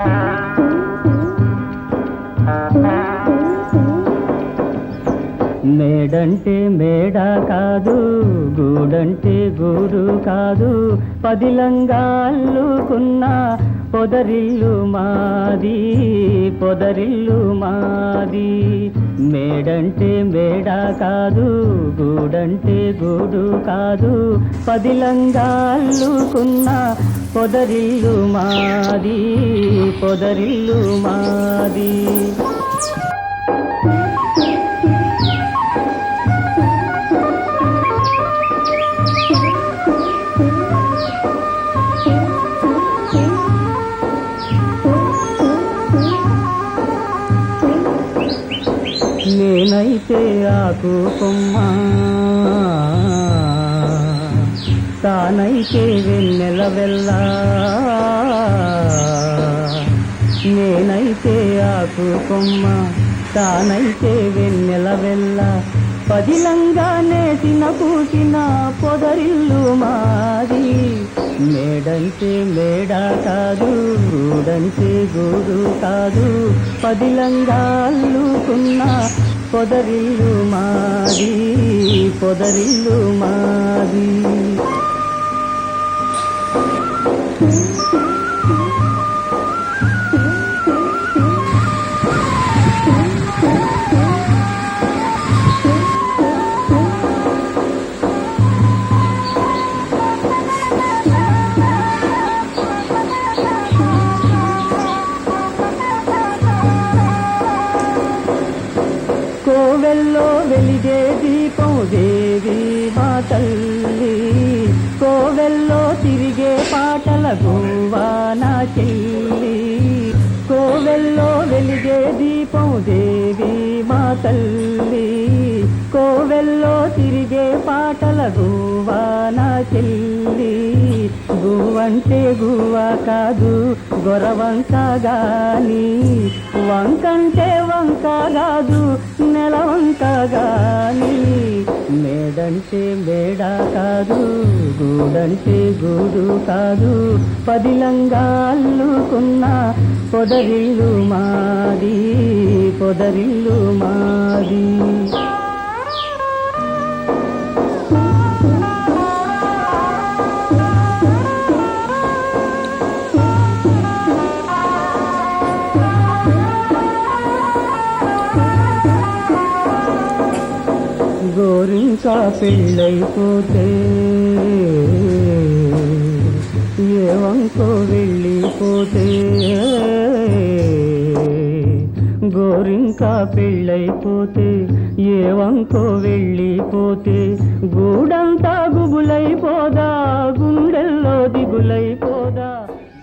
Uh-huh. మేడంటే మేడ కాదు గూడంటే గూడు కాదు. పదిలంగా అల్లుకున్న పొదరిల్లు మాది పొదరిల్లు మాది. మేడంటే మేడ కాదు గూడంటే గూడు కాదు. పదిలంగా అల్లుకున్న పొదరిల్లు మాది పొదరిల్లు మాది. నేనైతే ఆకు కొమ్మ తానైతే వెన్నెల వెళ్ళ నేనైతే ఆకు కొమ్మ తానైతే వెన్నెల వెళ్ళ పదిలంగా నేటిన పూసిన పొదరిల్లు మాది. మేడంటే మేడ కాదు గూడంటే గూడు కాదు. పదిలంగా అల్లుకున్న పొదరిల్లు మాది పొదరిల్లు మాది. కోవెల్లో వెలిగే దీపం దేవి మా తల్లి. కోవెల్లో తిరిగే పాటల గువ్వా నా చెల్లి. కోవెల్లో వెలిగే దీపం దేవి మా తల్లి. కోవెల్లో తిరిగే పాటల గువ్వా నా చెల్లి. గువ్వంటే గువ్వ కాదు గొరవంక గాని. వంకంటే వంక కాదు నెలవంక గాని. మేడంటే మేడ కాదు గూడంటే గూడు కాదు. పదిలంగా అల్లుకున్న పొదరిల్లు మాది పొదరిల్లు మాది. గోరింకా పెళ్ళైపోతే ఏ వంకో వెళ్ళిపోతే? గోరింకా పెళ్ళైపోతే ఏ వంకో వెళ్ళిపోతే?